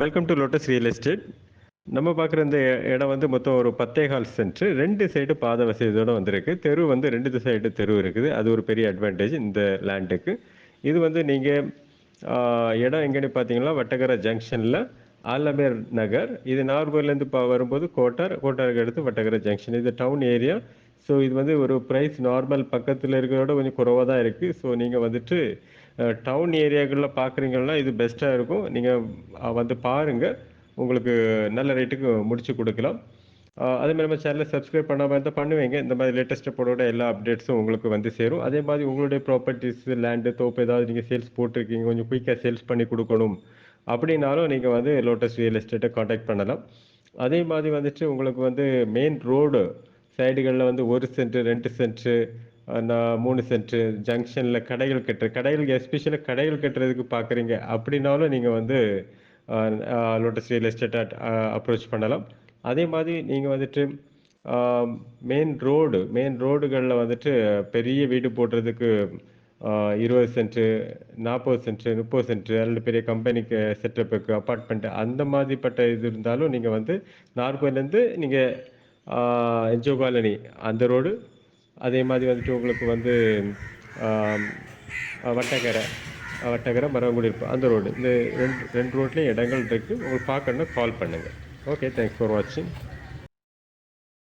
Welcome to lotus real estate நம்ம பார்க்குற இந்த இடம் வந்து மொத்தம் ஒரு பத்தே கால் சென்ட்ரு ரெண்டு சைடு பாதை வசதியோட வந்திருக்கு. தெரு வந்து ரெண்டு சைடு தெரு இருக்குது. அது ஒரு பெரிய அட்வான்டேஜ் இந்த லேண்டுக்கு இது வந்து நீங்கள் uh, இடம் எங்கேன்னு பார்த்தீங்கன்னா வட்டகர ஜங்ஷனில் ஆலமேர் நகர். இது நாகர்கோவிலேருந்து பா வரும்போது கோட்டார். கோட்டாருக்கு அடுத்து வட்டகர ஜங்ஷன் இது டவுன் ஏரியா ஸோ இது வந்து ஒரு ப்ரைஸ் நார்மல் பக்கத்தில் இருக்கிறோட கொஞ்சம் குறைவாக தான் இருக்குது ஸோ நீங்கள் வந்துட்டு டவுன் ஏரியாக்களில் பார்க்குறீங்கன்னா இது பெஸ்ட்டாக இருக்கும். நீங்கள் வந்து பாருங்கள் உங்களுக்கு நல்ல ரேட்டுக்கு முடிச்சு கொடுக்கலாம். அதே மாதிரி நம்ம சேனலை சப்ஸ்கிரைப் பண்ணாமல் இருந்தால் பண்ணுவீங்க. இந்த மாதிரி லேட்டஸ்ட் போடோட எல்லா அப்டேட்ஸும் உங்களுக்கு வந்து சேரும். அதே மாதிரி உங்களுடைய ப்ராப்பர்ட்டிஸ் லேண்டு தோப்பு ஏதாவது நீங்கள் சேல்ஸ் போட்டிருக்கீங்க. கொஞ்சம் குயிக்காக சேல்ஸ் பண்ணி கொடுக்கணும். அப்படின்னாலும் நீங்கள் வந்து லோட்டஸ் ரியல் எஸ்டேட்டை காண்டாக்ட் பண்ணலாம். அதே மாதிரி வந்துட்டு உங்களுக்கு வந்து மெயின் ரோடு சைடுகளில் வந்து ஒரு சென்ட் ரெண்டு சென்ட்டு நான் மூணு சென்ட்டு ஜங்ஷனில் கடைகள் கட்டுற கடைகள் எஸ்பெஷலாக கடைகள் கட்டுறதுக்கு பார்க்குறீங்க அப்படின்னாலும் நீங்கள் வந்து லோட்டஸ் ரியல் எஸ்டேட்டை அப்ரோச் பண்ணலாம். அதே மாதிரி நீங்கள் வந்துட்டு மெயின் ரோடு மெயின் ரோடுகளில் வந்துட்டு பெரிய வீடு போடுறதுக்கு இருபது சென்ட்டு நாற்பது சென்ட்டு முப்பது சென்ட்டு அல்லது பெரிய கம்பெனிக்கு செட்டப்புக்கு அப்பார்ட்மெண்ட் அந்த மாதிரிப்பட்ட இது இருந்தாலும் நீங்கள் வந்து நார்கோயிலேருந்து நீங்கள் என்ஜோ காலனி அந்த ரோடு அதே மாதிரி வந்துட்டு உங்களுக்கு வந்து வட்டக்கரை வட்டக்கரை மரங்குடி இருப்போம் அந்த ரோடு. இந்த ரெண்டு ரெண்டு ரோட்லேயும் இடங்கள் இருக்குது உங்களுக்கு பார்க்கணுன்னா கால் பண்ணுங்கள் ஓகே தேங்க்ஸ் ஃபார் வாட்சிங்